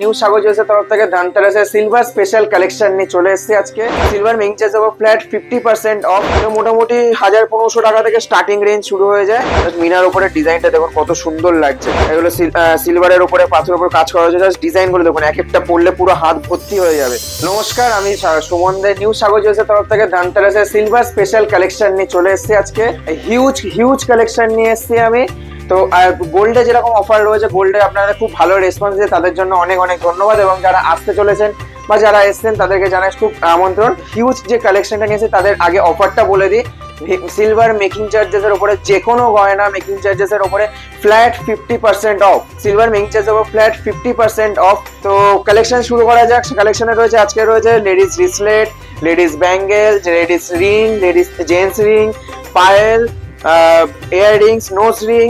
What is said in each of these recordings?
New সাগর জুয়েলসের তরফ থেকে ধানতেরাসের silver special collection নিয়ে চলে এসেছি আজকে। Silver making charge over flat fifty percent off মোটামুটি হাজার পনেরোশো টাকা থেকে স্টার্টিং রেঞ্জ শুরু হয়ে যায়। মিনার উপরে ডিজাইনটা দেখুন, কত সুন্দর লাগছে। এগুলো সিলভারের উপরে, পাথরের উপর কাজ করা হয়েছে। জাস্ট ডিজাইনগুলো দেখুন, এক একটা পড়লে পুরো হাত ভর্তি হয়ে যাবে। নমস্কার, আমি সুমন দে, নিউ সাগর জুয়েলসের তরফ থেকে ধানতেরাসের সিলভার স্পেশাল কালেকশন নিয়ে চলে এসেছি আজকে। হিউজ হিউজ কালেকশন নিয়ে এসেছি আমি। তো, আর গোল্ডে যেরকম অফার রয়েছে, গোল্ডে আপনারা খুব ভালো রেসপন্স দিয়ে তাদের জন্য অনেক অনেক ধন্যবাদ এবং যারা আসতে চলেছেন বা যারা এসছেন তাদেরকে জানাই খুব আমন্ত্রণ। হিউজ যে কালেকশনটা নিয়েছে, তাদের আগে অফারটা বলে দিই। সিলভার মেকিং চার্জেসের উপরে যে কোনো গয়না মেকিং চার্জেসের উপরে flat fifty percent off silver making চার্জের উপর ফ্ল্যাট ফিফটি পার্সেন্ট অফ তো কালেকশন শুরু করা যাক। কালেকশনে রয়েছে, আজকে রয়েছে ladies bracelet ladies bangle ladies ring ladies gents ring Payel earrings nose ring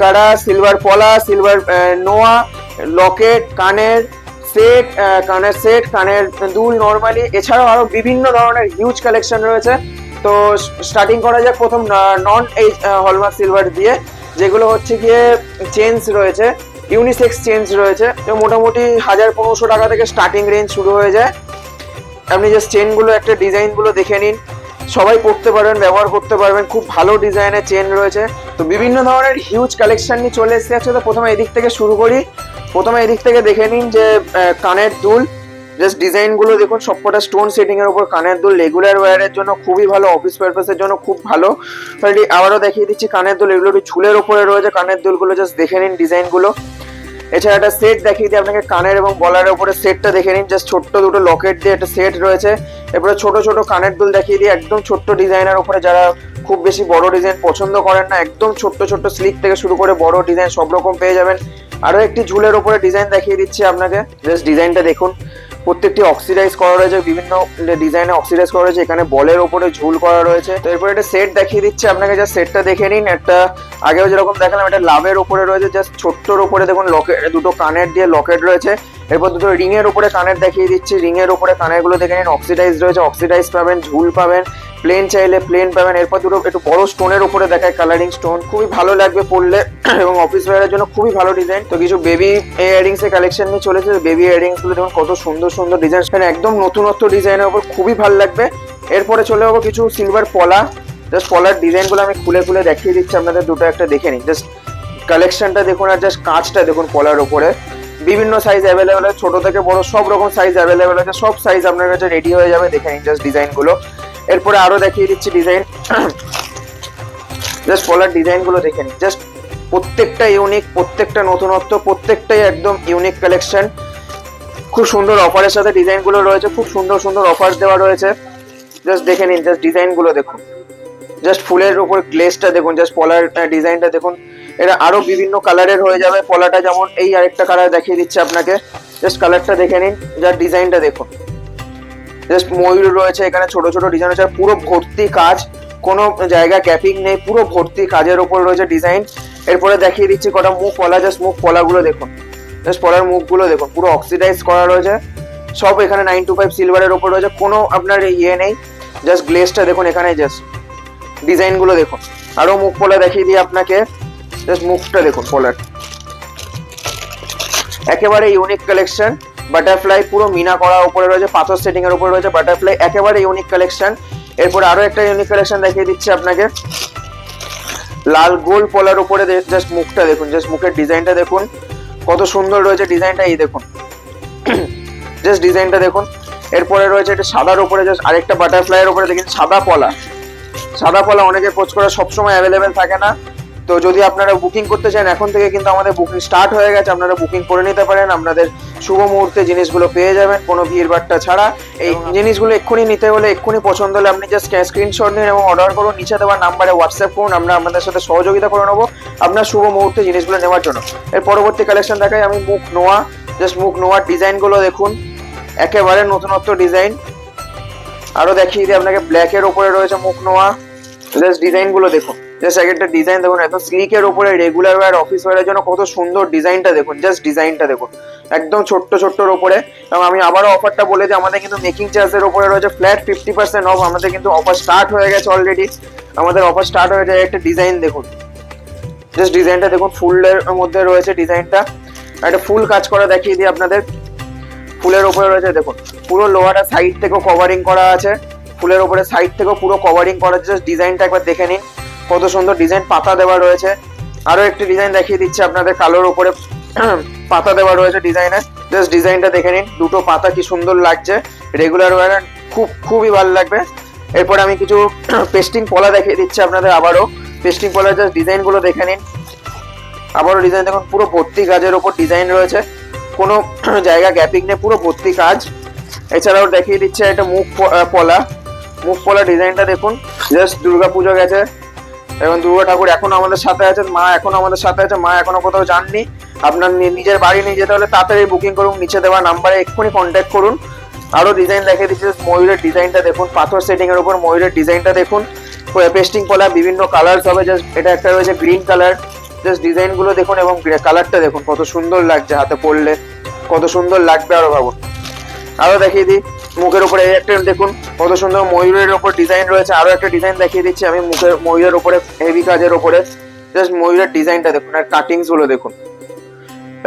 কাড়া সিলভার পলা সিলভার নোয়া লকেট কানের সেট কানের সেট কানের দুল নর্মালি এছাড়াও আরও বিভিন্ন ধরনের হিউজ কালেকশন রয়েছে। তো স্টার্টিং করা যাক প্রথম নন এইচ হলমার্ক সিলভার দিয়ে, যেগুলো হচ্ছে গিয়ে চেঞ্জ রয়েছে ইউনিসেক্স চেঞ্জ রয়েছে। তো মোটামুটি হাজার পনেরোশো টাকা থেকে স্টার্টিং রেঞ্জ শুরু হয়ে যায়। আপনি জাস্ট চেনগুলো একটা ডিজাইনগুলো দেখে নিন। সবাই পড়তে পারবেন, ব্যবহার করতে পারবেন। খুব ভালো ডিজাইনের চেন রয়েছে। তো বিভিন্ন ধরনের হিউজ কালেকশন নিয়ে চলে এসেছে। আছে তো প্রথমে এদিক থেকে শুরু করি। প্রথমে এদিক থেকে দেখে নিন যে কানের দুল। জাস্ট ডিজাইনগুলো দেখুন, সবকটা স্টোন সেটিং এর উপর কানের দুল। রেগুলার ওয়ারের জন্য খুবই ভালো অফিস পারপাসের জন্য খুব ভালো। অলরেডি আবারও দেখিয়ে দিচ্ছি, কানের দুল এগুলো একটু ঝুলের উপরে রয়েছে। কানের দুলগুলো জাস্ট দেখে নিন ডিজাইনগুলো এছাড়া একটা সেট দেখিয়ে দিই আপনাকে, কানের এবং গলার উপরে সেটটা দেখে নিন। জাস্ট ছোট্ট দুটো লকেট দিয়ে একটা সেট রয়েছে। এরপরে ছোট ছোট কানের দুল দেখিয়ে দিই, একদম ছোট্ট ডিজাইনের উপরে যারা খুব বেশি বড় ডিজাইন পছন্দ করেন না, একদম ছোট্ট ছোট্ট স্লিক থেকে শুরু করে বড় ডিজাইন সব রকম পেয়ে যাবেন। আরও একটি ঝুলের ওপরে ডিজাইন দেখিয়ে দিচ্ছি আপনাকে। জাস্ট ডিজাইনটা দেখুন। প্রত্যেকটি অক্সিডাইজ করা রয়েছে, বিভিন্ন ডিজাইনে অক্সিডাইজ করা রয়েছে। এখানে বলের ওপরে ঝুল করা রয়েছে। তো এরপর একটা সেট দেখিয়ে দিচ্ছি আপনাকে জাস্ট সেটটা দেখে নিন। একটা, আগেও যেরকম দেখালাম, একটা লাভের ওপরে রয়েছে জাস্ট ছোট্টর ওপরে দেখুন লকেট দুটো কানের দিয়ে লকেট রয়েছে। এরপর দুটো রিং এর উপরে কানের দেখিয়ে দিচ্ছি। রিং এর উপরে কানেরগুলো দেখে নিন অক্সিডাইজ রয়েছে অক্সিডাইজ পাবেন, ঝুল পাবেন। প্লেন চাইলে প্লেন পাবেন। এরপর দুটো একটু বড় স্টোনের উপরে দেখায় কালারিং স্টোন খুবই ভালো লাগবে পরলে এবং অফিস ওয়ারের জন্য খুবই ভালো ডিজাইন তো কিছু বেবি ইয়ারিংস এর কালেকশন নিয়ে চলেছে। বেবি ইয়ারিংসগুলো দেখুন, কত সুন্দর সুন্দর ডিজাইন সেখানে একদম নতুনত্ব ডিজাইনের উপর খুবই ভালো লাগবে। এরপরে চলে যাব কিছু সিলভার পলা জাস্ট পলার ডিজাইনগুলো আমি খুলে খুলে দেখিয়ে দিচ্ছি আপনাদের। দুটো একটা দেখে নিন জাস্ট কালেকশনটা দেখুন আর জাস্ট কাঁচটা দেখুন পলার উপরে। বিভিন্ন সাইজ অ্যাভেলেবেল আছে ছোট থেকে বড়, সব রকম সাইজ অ্যাভেলেবেল আছে। সব সাইজ আপনার কাছে রেডি হয়ে যাবে। দেখে নিন জাস্ট ডিজাইনগুলো এরপরে আরও দেখিয়ে দিচ্ছি ডিজাইন জাস্ট পলার ডিজাইনগুলো দেখে নিন জাস্ট প্রত্যেকটা ইউনিক প্রত্যেকটা নতুনত্ব, প্রত্যেকটাই একদম ইউনিক কালেকশন খুব সুন্দর অফারের সাথে ডিজাইনগুলো রয়েছে, খুব সুন্দর সুন্দর অফার দেওয়া রয়েছে। জাস্ট দেখে নিন জাস্ট ডিজাইনগুলো দেখুন। জাস্ট ফুলের উপর গ্লেসটা দেখুন জাস্ট পলার ডিজাইনটা দেখুন। এটা আরও বিভিন্ন কালারের হয়ে যাবে। পলাটা যেমন এই আরেকটা কালার দেখিয়ে দিচ্ছে আপনাকে। জাস্ট কালারটা দেখে নিন, যার ডিজাইনটা দেখুন। জাস্ট ময়ূর রয়েছে, এখানে ছোট ছোট ডিজাইন রয়েছে পুরো ভর্তি কাজ, কোনো জায়গা ক্যাপিং নেই, পুরো ভর্তি কাজের উপর রয়েছে ডিজাইন এরপরে দেখিয়ে দিচ্ছি কটা মুখ পলা জাস্ট মুখ পলাগুলো দেখুন। জাস্ট পলার মুখগুলো দেখুন, পুরো অক্সিডাইজ করা রয়েছে। সব এখানে নাইন টু ফাইভ সিলভারের উপর রয়েছে, কোনো আপনার ইয়ে নেই। জাস্ট গ্লেসটা দেখুন এখানে জাস্ট ডিজাইনগুলো দেখুন। আরও মুখ পলা দেখিয়ে দিই আপনাকে জাস্ট মুখটা দেখুন পলার। একেবারে ইউনিক কালেকশন বাটারফ্লাই পুরো মিনা করা উপরে রয়েছে, পাথর সেটিং এর উপরে রয়েছে বাটারফ্লাই একেবারে ইউনিক কালেকশন এরপর আরও একটা ইউনিক কালেকশন দেখিয়ে দিচ্ছি আপনাকে। লাল গোল পলার উপরে জাস্ট মুখটা দেখুন জাস্ট মুখের ডিজাইনটা দেখুন। কত সুন্দর রয়েছে ডিজাইনটা, এই দেখুন। জাস্ট ডিজাইনটা দেখুন। এরপরে রয়েছে এটা সাদার উপরে জাস্ট আরেকটা বাটারফ্লাইয়ের উপরে, দেখুন, সাদা পলা। সাদা পলা অনেকে পোচ করা সবসময় অ্যাভেলেবেল থাকে না। তো যদি আপনারা বুকিং করতে চান, এখন থেকে কিন্তু আমাদের বুকিং স্টার্ট হয়ে গেছে। আপনারা বুকিং করে নিতে পারেন। আপনাদের শুভ মুহূর্তে জিনিসগুলো পেয়ে যাবেন কোনো ভিড় বাট্টা ছাড়া। এই জিনিসগুলো এক্ষুনি নিতে হলে এক্ষুনি পছন্দ হলে আপনি জাস্ট স্ক্রিনশট নিন এবং অর্ডার করুন নিচে দেওয়ার নাম্বারে হোয়াটসঅ্যাপ করুন আমরা আপনাদের সাথে সহযোগিতা করে নেব আপনার শুভ মুহূর্তে জিনিসগুলো নেওয়ার জন্য। এর পরবর্তী কালেকশন দেখাই আমি মুখ নোয়া জাস্ট মুখ নোয়ার ডিজাইনগুলো দেখুন। একেবারে নতুনত্ব ডিজাইন আরও দেখিয়ে দিই আপনাকে ব্ল্যাকের ওপরে রয়েছে মুখ নোয়া। জাস্ট ডিজাইনগুলো দেখুন। জাস্ট এক ডিজাইন দেখুন একদম স্লিকের উপরে রেগুলার ওয়ার অফিস ওয়ারের জন্য কত সুন্দর ডিজাইনটা দেখুন জাস্ট ডিজাইনটা দেখুন। একদম ছোট্ট, ছোট্টর উপরে এবং আমি আবারও অফারটা বলে দিই, আমাদের কিন্তু মেকিং চার্জের উপরে রয়েছে ফ্ল্যাট ফিফটি পার্সেন্ট অফ আমাদের কিন্তু অফার স্টার্ট হয়ে গেছে অলরেডি আমাদের অফার স্টার্ট হয়ে যায় একটা ডিজাইন দেখুন। জাস্ট ডিজাইনটা দেখুন, ফুলের মধ্যে রয়েছে ডিজাইনটা একটা ফুল কাজ করা দেখিয়ে দিই আপনাদের। ফুলের উপরে রয়েছে, দেখুন, পুরো লোহাটা সাইড থেকেও কভারিং করা আছে। ফুলের উপরে সাইড থেকেও পুরো কভারিং করা আছে। জাস্ট ডিজাইনটা একবার দেখে নিন। কত সুন্দর ডিজাইন পাতা দেওয়া রয়েছে। আরও একটি ডিজাইন দেখিয়ে দিচ্ছে আপনাদের, কালোর উপরে পাতা দেওয়া রয়েছে ডিজাইনে জাস্ট ডিজাইনটা দেখে নিন, দুটো পাতা কি সুন্দর লাগছে। রেগুলার ওয়ার খুব, খুবই ভালো লাগবে। এরপর আমি কিছু পেস্টিং পলা দেখিয়ে দিচ্ছি আপনাদের আবারও। পেস্টিং পলার জাস্ট ডিজাইনগুলো দেখে নিন। আবারও ডিজাইন দেখুন, পুরো ভর্তি কাজের ওপর ডিজাইন রয়েছে। কোনো জায়গা গ্যাপিং নেই, পুরো ভর্তি কাজ। এছাড়াও দেখিয়ে দিচ্ছে একটা মুখ পলা। মুখ পলা ডিজাইনটা দেখুন জাস্ট দুর্গা পুজো গেছে। এবং দুর্গা ঠাকুর এখনও আমাদের সাথে আছেন, মা এখনও আমাদের সাথে আছে, মা এখনও কোথাও যাননি। আপনার নিজের বাড়ি নিয়ে যেতে হলে তাড়াতাড়ি বুকিং করুন, নিচে দেওয়া নাম্বারে এক্ষুনি কন্ট্যাক্ট করুন। আরও ডিজাইন দেখিয়ে দিচ্ছে ময়ূরের ডিজাইনটা দেখুন, পাথর সেটিংয়ের উপর ময়ূরের ডিজাইনটা দেখুন। পেস্টিং পলা বিভিন্ন কালার্স হবে জাস্ট এটা একটা রয়েছে গ্রিন কালার জাস্ট ডিজাইনগুলো দেখুন এবং কালারটা দেখুন, কত সুন্দর লাগছে হাতে পরলে কত সুন্দর লাগবে আরও ভাবুন। আরও দেখিয়ে দিই। মুখের উপরে একটা, দেখুন, কত সুন্দর ময়ূরের উপর ডিজাইন রয়েছে। আরও একটা ডিজাইন দেখিয়ে দিচ্ছি আমি মুখের, ময়ূরের উপরে হেভি কাজের উপরে। জাস্ট ময়ূরের ডিজাইনটা দেখুন আর কাটিংসগুলো দেখুন।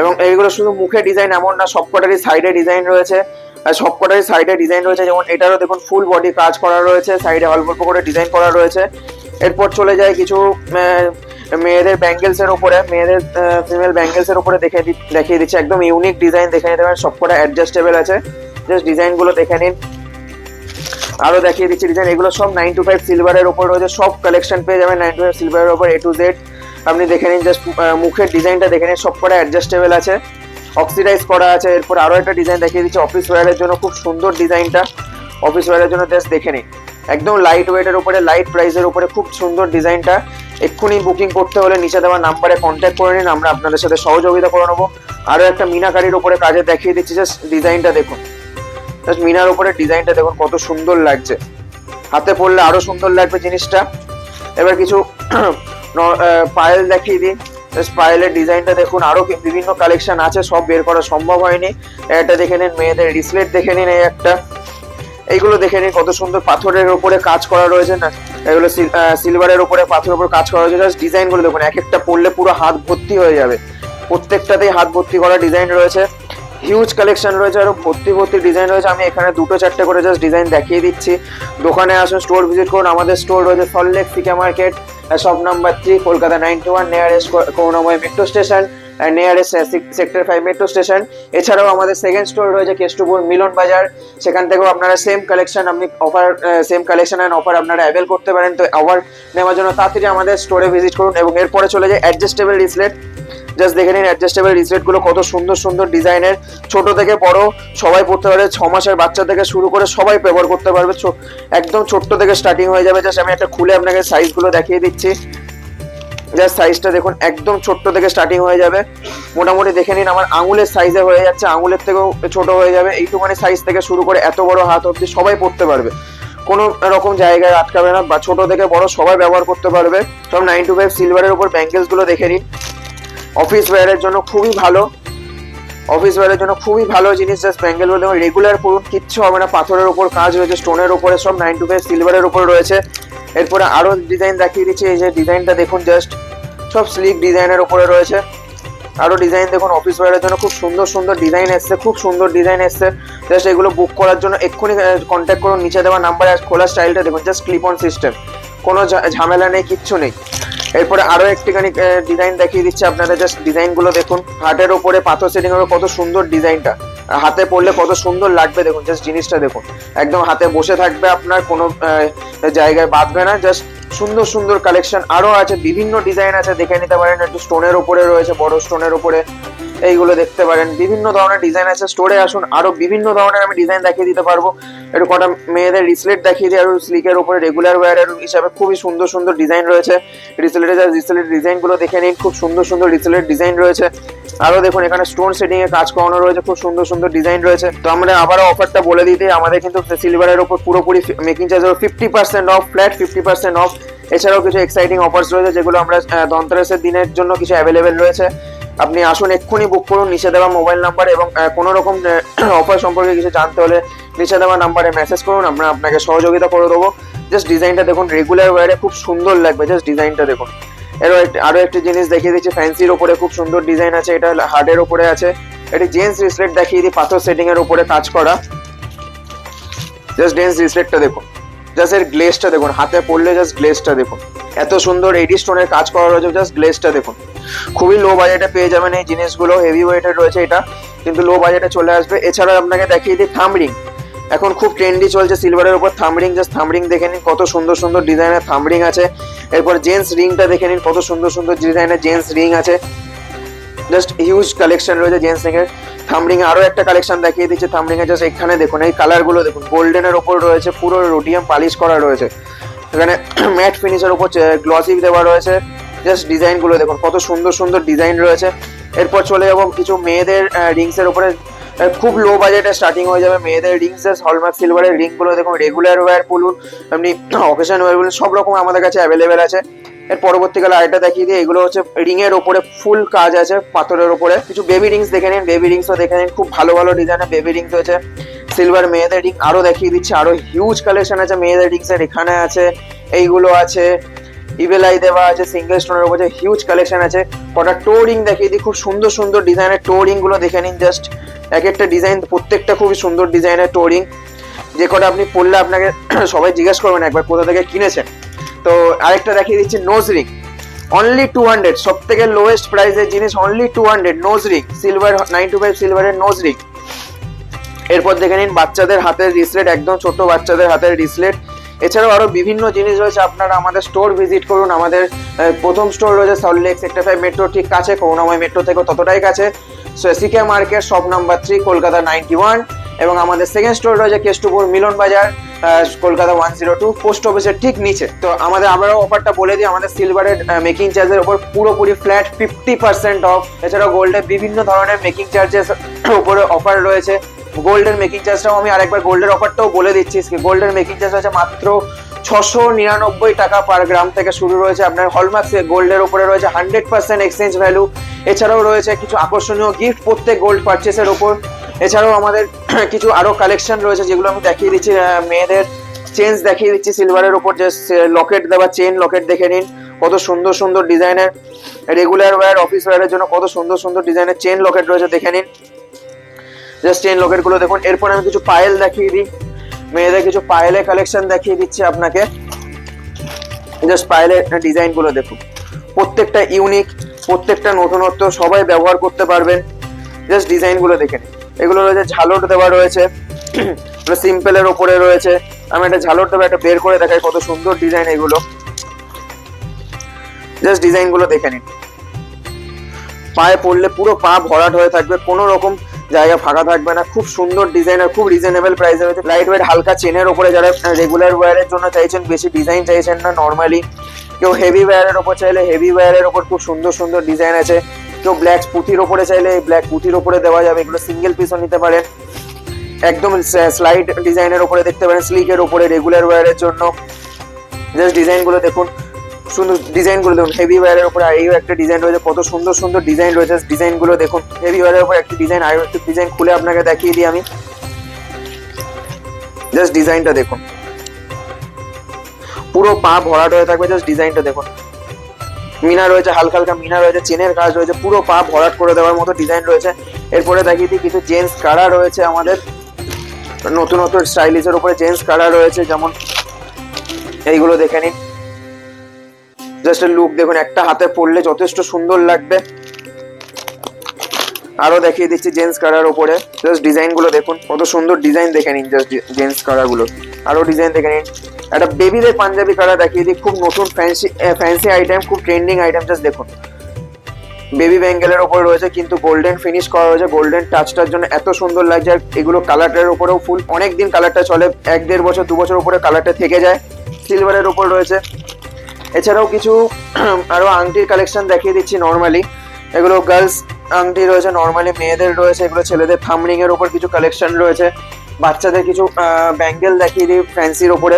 এবং এইগুলো শুধু মুখে ডিজাইন এমন না, সবকটারই সাইডে ডিজাইন রয়েছে। আর সবকটারই সাইডে ডিজাইন রয়েছে। যেমন এটারও দেখুন ফুল বডি কাজ করা রয়েছে। সাইডে অল্প অল্প করে ডিজাইন করা রয়েছে। এরপর চলে যায় কিছু মেয়েদের ব্যাঙ্গেলস এর উপরে। মেয়েদের ফিমেল ব্যাঙ্গেলস এর উপরে দেখে দেখিয়ে দিচ্ছে। একদম ইউনিক ডিজাইন দেখে নিতে পারেন সবকটা অ্যাডজাস্টেবল আছে। জাস্ট ডিজাইনগুলো দেখে নিন। আরও দেখিয়ে দিচ্ছি ডিজাইন এগুলো সব নাইন টু ফাইভ সিলভারের উপর রয়েছে, সব কালেকশন পেয়ে যাবেন নাইন টু ফাইভ সিলভারের উপর এ টু জেড আপনি দেখে নিন জাস্ট মুখের ডিজাইনটা দেখে নিন, সবকটা অ্যাডজাস্টেবল আছে। অক্সিডাইজ করা আছে, এরপর আরও একটা ডিজাইন দেখিয়ে দিচ্ছি অফিস ওয়্যারের জন্য খুব সুন্দর ডিজাইনটা অফিস ওয়্যারের জন্য জাস্ট দেখে নিন। একদম লাইট ওয়েটের উপরে লাইট প্রাইসের উপরে খুব সুন্দর ডিজাইনটা এক্ষুনি বুকিং করতে হলে নিচে দেওয়া নাম্বারে কন্ট্যাক্ট করে নিন, আমরা আপনাদের সাথে সহযোগিতা করে নেব। আরও একটা মিনাকারির উপরে কাজে দেখিয়ে দিচ্ছি জাস্ট ডিজাইনটা দেখুন। জাস্ট মিনার উপরে ডিজাইনটা দেখুন কত সুন্দর লাগছে। হাতে পড়লে আরও সুন্দর লাগবে জিনিসটা। এবার কিছু পায়েল দেখিয়ে দিই। পায়েলের ডিজাইনটা দেখুন, আরও বিভিন্ন কালেকশন আছে, সব বের করা সম্ভব হয়নি। একটা দেখে নিন, মেয়েদের রিসলেট দেখে নিন এই একটা। এইগুলো দেখে নিন, কত সুন্দর পাথরের উপরে কাজ করা রয়েছে। না, এগুলো সিলভারের উপরে পাথরের উপরে কাজ করা রয়েছে। জাস্ট ডিজাইনগুলো দেখুন, এক একটা পড়লে পুরো হাত ভর্তি হয়ে যাবে। প্রত্যেকটাতেই হাত ভর্তি করা ডিজাইন রয়েছে। হিউজ কালেকশন রয়েছে আরও ভর্তি ভর্তি ডিজাইন রয়েছে। আমি এখানে দুটো চারটে করে জাস্ট ডিজাইন দেখিয়ে দিচ্ছি। দোকানে আসুন স্টোর ভিজিট করুন। আমাদের স্টোর রয়েছে Salt Lake CK market shop number three Kolkata ninety one nearest Karunamoyee metro station nearest sector five metro station এছাড়াও আমাদের সেকেন্ড স্টোর রয়েছে কেষ্টপুর মিলন বাজার। সেখান থেকেও আপনারা সেম কালেকশন আপনি offer same collection and offer আপনারা অ্যাভেল করতে পারেন। তো অফার নেওয়ার জন্য তাড়াতাড়ি আমাদের স্টোরে ভিজিট করুন এবং এরপরে চলে যায় অ্যাডজাস্টেবল রিসলেট জাস্ট দেখে নিন অ্যাডজাস্টেবল রিসলেটগুলো কত সুন্দর সুন্দর ডিজাইনের। ছোট থেকে বড় সবাই পড়তে পারে ছ মাসের বাচ্চা থেকে শুরু করে সবাই ব্যবহার করতে পারবে। একদম ছোট্ট থেকে স্টার্টিং হয়ে যাবে। জাস্ট আমি একটা খুলে আপনাকে সাইজগুলো দেখিয়ে দিচ্ছি। জাস্ট সাইজটা দেখুন, একদম ছোট্ট থেকে স্টার্টিং হয়ে যাবে। মোটামুটি দেখে নিন, আমার আঙুলের সাইজে হয়ে যাচ্ছে, আঙুলের থেকেও ছোট হয়ে যাবে। এইটুখানি সাইজ থেকে শুরু করে এত বড় হাত অব্দি সবাই পড়তে পারবে। কোনো রকম জায়গায় আটকাবে না, বা ছোট থেকে বড় সবাই ব্যবহার করতে পারবে। সব নাইন টু ফাইভ সিলভারের উপর ব্যাঙ্গেলসগুলো দেখে নিন। অফিস ওয়্যারের জন্য খুবই ভালো। অফিস ওয়্যারের জন্য খুবই ভালো জিনিস জাস্ট ব্যাঙ্গেল বলতে রেগুলার পড়ুন কিচ্ছু হবে না, পাথরের উপর কাজ রয়েছে স্টোনের উপরে সব নাইন টু ফাইভ সিলভারের উপর রয়েছে। এরপরে আরও ডিজাইন দেখিয়ে দিচ্ছি, এই যে ডিজাইনটা দেখুন জাস্ট সব স্লিক ডিজাইনের উপরে রয়েছে। আরও ডিজাইন দেখুন অফিস ওয়্যারের জন্য খুব সুন্দর সুন্দর ডিজাইন এসছে, খুব সুন্দর ডিজাইন এসছে। জাস্ট এগুলো বুক করার জন্য এক্ষুনি কন্ট্যাক্ট করুন, নিচে দেওয়া নাম্বারে খোলা স্টাইলটা দেখুন জাস্ট ক্লিপ অন সিস্টেম কোনো ঝামেলা নেই, কিচ্ছু নেই। এরপরে আরও একটিখানি ডিজাইন দেখিয়ে দিচ্ছে আপনাদের জাস্ট ডিজাইনগুলো দেখুন। হাটের উপরে পাথর সেটিং এর উপর কত সুন্দর ডিজাইনটা। হাতে পড়লে কত সুন্দর লাগবে দেখুন জাস্ট জিনিসটা দেখুন। একদম হাতে বসে থাকবে আপনার কোনো জায়গায় বাঁধবে না জাস্ট সুন্দর সুন্দর কালেকশন আরও আছে, বিভিন্ন ডিজাইন আছে, দেখে নিতে পারেন, একটু স্টোনের উপরে রয়েছে, বড় স্টোনের উপরে। এইগুলো দেখতে পারেন। বিভিন্ন ধরনের ডিজাইন আছে। স্টোরে আসুন, আরও বিভিন্ন ধরনের আমি ডিজাইন দেখিয়ে দিতে পারব। একটু কটা মেয়েদের রিসলেট দেখিয়ে দিই, আর স্লিকের উপরে রেগুলার ওয়্যারের হিসাবে খুবই সুন্দর সুন্দর ডিজাইন রয়েছে। রিসলেটের যা রিসলেট ডিজাইনগুলো দেখে নিন, খুব সুন্দর সুন্দর রিসলেট ডিজাইন রয়েছে। আরও দেখুন, এখানে স্টোন সেটিং এ কাজ করানো রয়েছে, খুব সুন্দর সুন্দর ডিজাইন রয়েছে। তো আমরা আবারও অফারটা বলে দিতে আমাদের কিন্তু সিলভারের উপর পুরোপুরি making charge fifty percent off flat fifty percent off এছাড়াও কিছু এক্সাইটিং অফার্স রয়েছে, যেগুলো আমরা ধনতেরাসের দিনের জন্য কিছু অ্যাভেলেবেল রয়েছে। আপনি আসুন, এক্ষুনি বুক করুন নিচে দেওয়া মোবাইল নাম্বার এবং কোনো রকম অফার সম্পর্কে কিছু জানতে হলে নিচে দেওয়া নাম্বারে মেসেজ করুন, আমরা আপনাকে সহযোগিতা করে দেবো। জাস্ট ডিজাইনটা দেখুন রেগুলার ওয়ারে খুব সুন্দর লাগবে জাস্ট ডিজাইনটা দেখুন। এরও একটা- আরও একটা জিনিস দেখিয়ে দিচ্ছি ফ্যান্সির ওপরে খুব সুন্দর ডিজাইন আছে, এটা হার্ডের ওপরে আছে। এটি জেন্টস রিসলেট দেখিয়ে দিই, পাথর সেটিং এর উপরে কাজ করা। জাস্ট জেন্টস রিসলেটটা দেখুন। জাস্ট এর গ্লেসটা দেখুন, হাতে পড়লে জাস্ট গ্লেসটা দেখুন। এত সুন্দর এডি স্টোনের কাজ করা রয়েছে জাস্ট গ্লেসটা দেখুন। খুবই লো বাজেটে পেয়ে যাবেন এই জিনিসগুলো হেভি ওয়েটেড রয়েছে এটা, কিন্তু লো বাজেটে চলে আসবে। এছাড়া আপনাকে দেখিয়ে দিই থামরিং এখন খুব ট্রেন্ডি চলছে সিলভারের উপর থামরিং জাস্ট থামরিং দেখে নিন, কত সুন্দর সুন্দর ডিজাইনের থামরিং আছে। এরপর জেন্টস রিংটা দেখে নিন, কত সুন্দর সুন্দর ডিজাইনের জেন্টস রিং আছে। জাস্ট হিউজ কালেকশন রয়েছে জেন্টস রিং এর। থামরিং আরও একটা কালেকশন দেখিয়ে দিচ্ছে থামরিং এর জাস্ট এখানে দেখুন, এই কালারগুলো দেখুন গোল্ডেনের ওপর রয়েছে, পুরো রোডিয়াম পালিশ করা রয়েছে। এখানে ম্যাট ফিনিশের উপর গ্লসি দেওয়া রয়েছে। জাস্ট ডিজাইনগুলো দেখুন, কত সুন্দর সুন্দর ডিজাইন রয়েছে। এরপর চলে যাব কিছু মেয়েদের রিংস এর উপরে। খুব লো বাজেটে স্টার্টিং হয়ে যাবে মেয়েদের রিংস হলমার্ক সিলভারের রিংগুলো দেখুন রেগুলার ওয়্যার বলুন, এমনি অকেশন ওয়্যার বলুন, সব রকম আমাদের কাছে অ্যাভেলেবেল আছে। এর পরবর্তীকালে আরেকটা দেখিয়ে দিই, এগুলো হচ্ছে রিং এর ওপরে ফুল কাজ আছে, পাথরের ওপরে কিছু বেবি রিংস দেখে নিন বেবি রিংসও দেখে নিন, খুব ভালো ভালো ডিজাইনের বেবি রিংস হয়েছে সিলভার মেয়েদের রিং আরও দেখিয়ে দিচ্ছে, আরও হিউজ কালেকশন আছে মেয়েদের রিংস এর এখানে আছে, এইগুলো আছে। ইভেলাই দেওয়া আছে সিঙ্গেল স্টোনের উপর হিউজ কালেকশন আছে। কটা টো রিং দেখিয়ে দিই, খুব সুন্দর সুন্দর ডিজাইনের টো রিংগুলো দেখে নিন জাস্ট এক একটা ডিজাইন প্রত্যেকটা খুবই সুন্দর ডিজাইনের টো রিং যে কটা আপনি পড়লে আপনাকে সবাই জিজ্ঞেস করবেন একবার কোথা থেকে কিনেছেন। তো আরেকটা দেখিয়ে দিচ্ছি nose ring only two hundred সব থেকে লোয়েস্ট প্রাইসের জিনিস only two hundred nose ring silver nine two five সিলভারের নোজ রিং এরপর দেখে নিন, বাচ্চাদের হাতের রিসলেট একদম ছোট বাচ্চাদের হাতের রিসলেট এছাড়াও আরও বিভিন্ন জিনিস রয়েছে, আপনারা আমাদের স্টোর ভিজিট করুন, আমাদের প্রথম স্টোর রয়েছে সল্টলেক সেক্টর ফাইভ মেট্রো ঠিক কাছে, করুণাময় মেট্রো থেকে ততটাই কাছে। So CK market shop number three Kolkata ninety one এবং আমাদের সেকেন্ড স্টোর রয়েছে Keshtopur Milan Bazar Kolkata one zero two post অফিসের ঠিক নিচে। তো আমাদের আমরাও অফারটা বলে দিই, আমাদের সিলভারের মেকিং চার্জের ওপর পুরোপুরি ফ্ল্যাট ফিফটি পার্সেন্ট অফ এছাড়াও গোল্ডের বিভিন্ন ধরনের মেকিং চার্জেস উপরে অফার রয়েছে। গোল্ডের মেকিং চার্জটাও আমি আরেকবার গোল্ডের অফারটাও বলে দিচ্ছি। গোল্ডের মেকিং চার্জ আছে মাত্র ছশো নিরানব্বই টাকা পার গ্রাম থেকে শুরু রয়েছে। আপনার হলমার্ক গোল্ডের উপরে রয়েছে হান্ড্রেড পার্সেন্ট এক্সচেঞ্জ ভ্যালু এছাড়াও রয়েছে কিছু আকর্ষণীয় গিফট প্রত্যেক গোল্ড পারচেসের ওপর এছাড়াও আমাদের কিছু আরও কালেকশন রয়েছে, যেগুলো আমি দেখিয়ে দিচ্ছি। মেয়েদের চেঞ্জ দেখিয়ে দিচ্ছি সিলভারের ওপর যে লকেট দেওয়া চেন লকেট দেখে নিন। কত সুন্দর সুন্দর ডিজাইনের রেগুলার ওয়্যার অফিস ওয়্যারের জন্য কত সুন্দর সুন্দর ডিজাইনের চেন লকেট রয়েছে, দেখে নিন। জাস্ট চেন লকেটগুলো দেখুন। এরপর আমি কিছু পায়েল দেখিয়ে দিই। মেয়েদের কিছু পায়েলের কালেকশন দেখিয়ে দিচ্ছি আপনাকে। জাস্ট পায়েলের ডিজাইনগুলো দেখুন। প্রত্যেকটা ইউনিক প্রত্যেকটা নতুনত্ব সবাই ব্যবহার করতে পারবেন। জাস্ট ডিজাইনগুলো দেখে নিন। এগুলো রয়েছে, ঝালট দেওয়া রয়েছে। সিম্পলের ওপরে রয়েছে। আমি একটা ঝালট দেবো, একটা বের করে দেখাই কত সুন্দর ডিজাইন এগুলো। জাস্ট ডিজাইনগুলো দেখে নিন। পায়ে পড়লে পুরো পা ভরাট হয়ে থাকবে। কোনো রকম জায়গা ফাঁকা থাকবে না। খুব সুন্দর ডিজাইন আর খুব রিজনেবল প্রাইসে রয়েছে লাইট ওয়েট হালকা চেনের ওপরে যারা রেগুলার ওয়্যারের জন্য চাইছেন, বেশি ডিজাইন চাইছেন না নর্মালি কেউ হেভি ওয়্যারের ওপর চাইলে হেভি ওয়্যারের ওপর খুব সুন্দর সুন্দর ডিজাইন আছে। কেউ ব্ল্যাক পুঁথির ওপরে চাইলে ব্ল্যাক পুঁথির ওপরে দেওয়া যাবে, এগুলো সিঙ্গেল পিসও নিতে পারেন। একদম স্লাইড ডিজাইনের ওপরে দেখতে পারেন স্লিকের ওপরে রেগুলার ওয়্যারের জন্য। জাস্ট ডিজাইনগুলো দেখুন। সুন্দর ডিজাইন ডিজাইনগুলো দেখুন হেভি ওয়্যারের উপরে এই একটা ডিজাইন রয়েছে, কত সুন্দর সুন্দর ডিজাইন রয়েছে ডিজাইনগুলো দেখুন। হেভি ওয়্যারের উপর একটা ডিজাইন আর একটা ডিজাইন খুলে আপনাকে দেখিয়ে দিই আমি। জাস্ট ডিজাইনটা দেখুন। পুরো পা ভরাট হয়ে থাকবে জাস্ট ডিজাইনটা দেখুন। মিনা রয়েছে, হালকা হালকা মিনা রয়েছে, চেনের কাজ রয়েছে, পুরো পা ভরাট করে দেওয়ার মতো ডিজাইন রয়েছে। এরপরে দেখিয়ে দিই কিছু জেন্টস কারা রয়েছে আমাদের। নতুন নতুন স্টাইলিশের উপরে জেন্টস কারা রয়েছে, যেমন এইগুলো দেখে নিন। জাস্ট লুক দেখুন, একটা হাতে পড়লে যথেষ্ট সুন্দর লাগবে। আরও দেখিয়ে দিচ্ছি জেন্টস কারার উপরে। জাস্ট ডিজাইনগুলো দেখুন, কত সুন্দর ডিজাইন দেখে নিন জাস্ট জেন্টস কারা গুলো আরও ডিজাইন দেখে নিন। একটা বেবিদের পাঞ্জাবি কারা দেখিয়ে দিই, খুব নতুন ফ্যান্সি ফ্যান্সি আইটেম খুব ট্রেন্ডিং আইটেম জাস্ট দেখুন। বেবি ব্যাঙ্গেলের ওপর রয়েছে, কিন্তু গোল্ডেন ফিনিশ করা রয়েছে গোল্ডেন টাচটার জন্য এত সুন্দর লাগছে, আর এগুলো কালারটার উপরেও ফুল অনেক দিন কালারটা চলে, এক দেড় বছর, দু বছর উপরে কালারটা থেকে যায়। সিলভারের ওপর রয়েছে এছাড়াও কিছু আরও আংটির কালেকশন দেখিয়ে দিচ্ছি নর্মালি এগুলো গার্লস আংটি রয়েছে নর্মালি মেয়েদের রয়েছে, এগুলো ছেলেদের থামরিং এর উপর কিছু কালেকশন রয়েছে। বাচ্চাদের কিছু ব্যাঙ্গেল দেখিয়ে দিই ফ্যান্সির ওপরে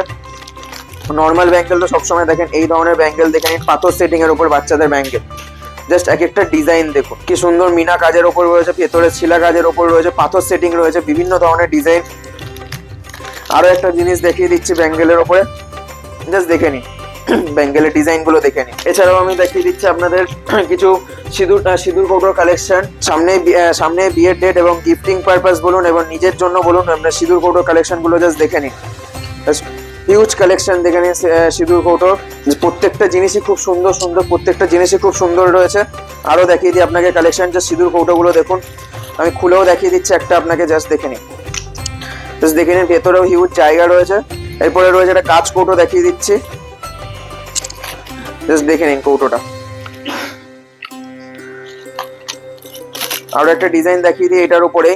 নর্মাল ব্যাঙ্গেল তো সবসময় দেখেন, এই ধরনের ব্যাঙ্গেল দেখে নিন, পাথর সেটিং এর উপর বাচ্চাদের ব্যাঙ্গেল জাস্ট এক একটা ডিজাইন দেখো কি সুন্দর মিনা কাজের ওপর রয়েছে, ভেতরে শিলা কাজের ওপর রয়েছে, পাথর সেটিং রয়েছে, বিভিন্ন ধরনের ডিজাইন আরও একটা জিনিস দেখিয়ে দিচ্ছি ব্যাঙ্গেলের ওপরে জাস্ট দেখে নিন। বেঙ্গলের ডিজাইনগুলো দেখে নিন। এছাড়াও আমি দেখিয়ে দিচ্ছি আপনাদের কিছু সিঁদুর সিঁদুর কৌটোর কালেকশন সামনে সামনে বিয়ের ডেট এবং গিফটিং পারপাস বলুন এবং নিজের জন্য বলুন আপনার সিঁদুর কৌটোর কালেকশনগুলো জাস্ট দেখে নিন। হিউজ কালেকশন দেখে নিন সিঁদুর কৌটোর প্রত্যেকটা জিনিসই খুব সুন্দর সুন্দর, প্রত্যেকটা জিনিসই খুব সুন্দর রয়েছে। আরও দেখিয়ে দিই আপনাকে কালেকশন যে সিঁদুর কৌটোগুলো দেখুন। আমি খুলেও দেখিয়ে দিচ্ছি একটা আপনাকে জাস্ট দেখে নিন। জাস্ট দেখে নিন, ভেতরেও হিউজ জায়গা রয়েছে। এরপরে রয়েছে একটা কাঁচ কৌটো দেখিয়ে দিচ্ছি। জাস্ট দেখে নিন কৌটোটা আরও একটা ডিজাইন দেখিয়ে দিই এটার উপরে।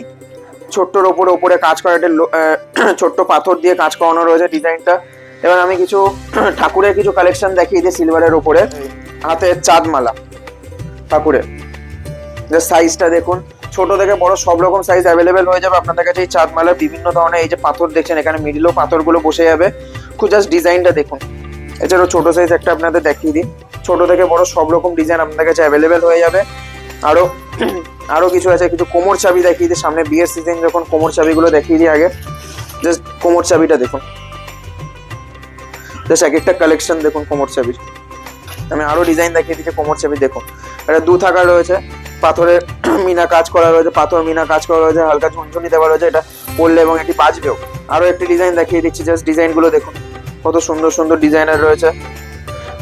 ছোট্টর উপরে উপরে কাজ করা একটা ছোট্ট পাথর দিয়ে কাজ করানো রয়েছে ডিজাইনটা এবার আমি কিছু ঠাকুরের কিছু কালেকশন দেখিয়ে দিই সিলভারের উপরে। হাতে চাঁদমালা ঠাকুরের। যে সাইজটা দেখুন। ছোট থেকে বড় সব রকম সাইজ অ্যাভেলেবেল হয়ে যাবে। আপনাদের কাছে এই চাঁদ চাঁদমালার বিভিন্ন ধরনের এই যে পাথর দেখছেন, এখানে মিডিলও পাথরগুলো বসে যাবে। খুব জাস্ট ডিজাইনটা দেখুন। এছাড়াও ছোট সাইজ একটা আপনাদের দেখিয়ে দিই। ছোট থেকে বড় সব রকম ডিজাইন আপনাদের কাছে অ্যাভেলেবেল হয়ে যাবে। আরও আরও কিছু আছে, কিছু কোমর চাবি দেখিয়ে দিই। সামনে বিয়ের সিজন যখন কোমর চাবিগুলো দেখিয়ে দিই আগে জাস্ট কোমর চাবিটা দেখুন। জাস্ট এক একটা কালেকশন দেখুন কোমর চাবির। আমি আরও ডিজাইন দেখিয়ে দিচ্ছি কোমর চাবি, দেখুন। এটা দু থাকা রয়েছে। পাথরের মিনা কাজ করা রয়েছে, পাথর মিনা কাজ করা রয়েছে, হালকা ঝুনঝুনি দেওয়া রয়েছে। এটা পরলে এবং এটি বাজবেও। আরও একটি ডিজাইন দেখিয়ে দিচ্ছি জাস্ট ডিজাইনগুলো দেখুন। কত সুন্দর সুন্দর ডিজাইনার রয়েছে।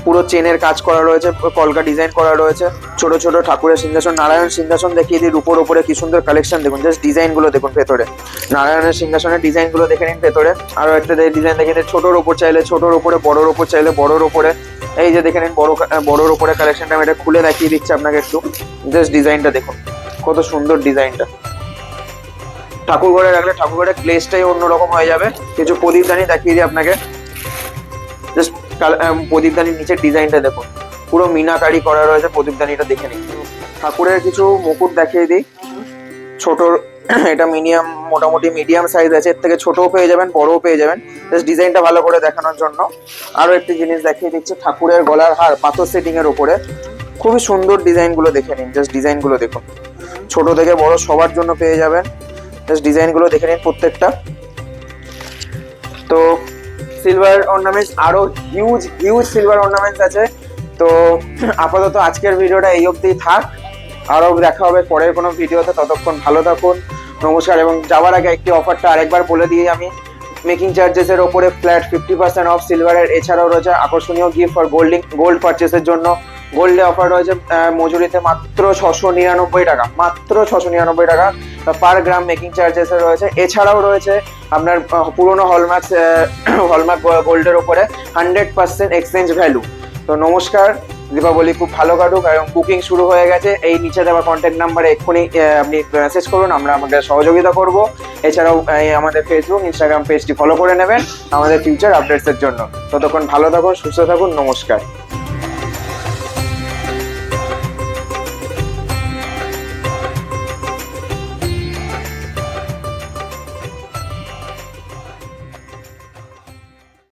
পুরো চেনের কাজ করা রয়েছে কলকা ডিজাইন করা রয়েছে। ছোট ছোট ঠাকুরের সিংহাসন, নারায়ণ সিংহাসন দেখিয়ে দিই, রূপোর ওপরে কি সুন্দর কালেকশন দেখুন জাস্ট ডিজাইনগুলো দেখুন ভেতরে। নারায়ণের সিংহাসনের ডিজাইনগুলো দেখে নিন ভেতরে। আরও একটা ডিজাইন দেখে নিন, ছোটোর ওপর চাইলে ছোটোর উপরে বড়োর ওপর চাইলে বড়োর ওপরে। এই যে দেখে নিন, বড় বড়োর উপরে কালেকশনটা আমি এটা খুলে দেখিয়ে দিচ্ছি আপনাকে একটু। জাস্ট ডিজাইনটা দেখুন, কত সুন্দর ডিজাইনটা ঠাকুর ঘরে রাখলে ঠাকুর ঘরের প্লেসটাই অন্যরকম হয়ে যাবে। কিছু প্রদীপদানি দেখিয়ে দিই আপনাকে। জাস্ট প্রদীপদানির নিচের ডিজাইনটা দেখুন। পুরো মিনাকারি করা রয়েছে প্রদীপদানিটা দেখে নিন। ঠাকুরের কিছু মুকুট দেখিয়ে দিই। ছোট, এটা মিডিয়াম মোটামুটি মিডিয়াম সাইজ আছে। এর থেকে ছোটও পেয়ে যাবেন, বড়ও পেয়ে যাবেন। জাস্ট ডিজাইনটা ভালো করে দেখানোর জন্য। আরও একটি জিনিস দেখিয়ে দিচ্ছি, ঠাকুরের গলার হার, পাথর সেটিং এর উপরে। খুবই সুন্দর ডিজাইনগুলো দেখে নিন জাস্ট ডিজাইনগুলো দেখুন। ছোট থেকে বড় সবার জন্য পেয়ে যাবেন। জাস্ট ডিজাইনগুলো দেখে নিন প্রত্যেকটা। তো সিলভার অর্নামেন্টস আরও হিউজ হিউজ সিলভার অর্নামেন্টস আছে। তো আপাতত আজকের ভিডিওটা এই অবধি থাক। আরও দেখা হবে পরের কোনো ভিডিওতে। ততক্ষণ ভালো থাকুন, নমস্কার, এবং যাওয়ার আগে একটি অফারটা আরেকবার বলে দিয়ে আমি। মেকিং চার্জেসের ওপরে ফ্ল্যাট ফিফটি পার্সেন্ট অফ সিলভারের এছাড়াও রয়েছে আকর্ষণীয় গিফট ফর গোল্ডিং গোল্ড পারচেসের জন্য। গোল্ডে অফার রয়েছে মজুরিতে মাত্র ছশো নিরানব্বই টাকা, মাত্র ছশো নিরানব্বই টাকা। পার গ্রাম মেকিং চার্জেস রয়েছে। এছাড়াও রয়েছে আপনার পুরোনো হলমার্ক হলমার্ক গোল্ডের ওপরে হান্ড্রেড পার্সেন্ট এক্সচেঞ্জ ভ্যালু তো নমস্কার, দীপাবলি খুব ভালো কাটুক এবং বুকিং শুরু হয়ে গেছে। এই নিচে দেওয়া কন্ট্যাক্ট নাম্বারে এক্ষুনি আপনি মেসেজ করুন, আমরা আমাদের সহযোগিতা করব। এছাড়াও আমাদের ফেসবুক ইনস্টাগ্রাম পেজটি ফলো করে নেবেন আমাদের ফিউচার আপডেটসের জন্য। ততক্ষণ ভালো থাকুন, সুস্থ থাকুন, নমস্কার।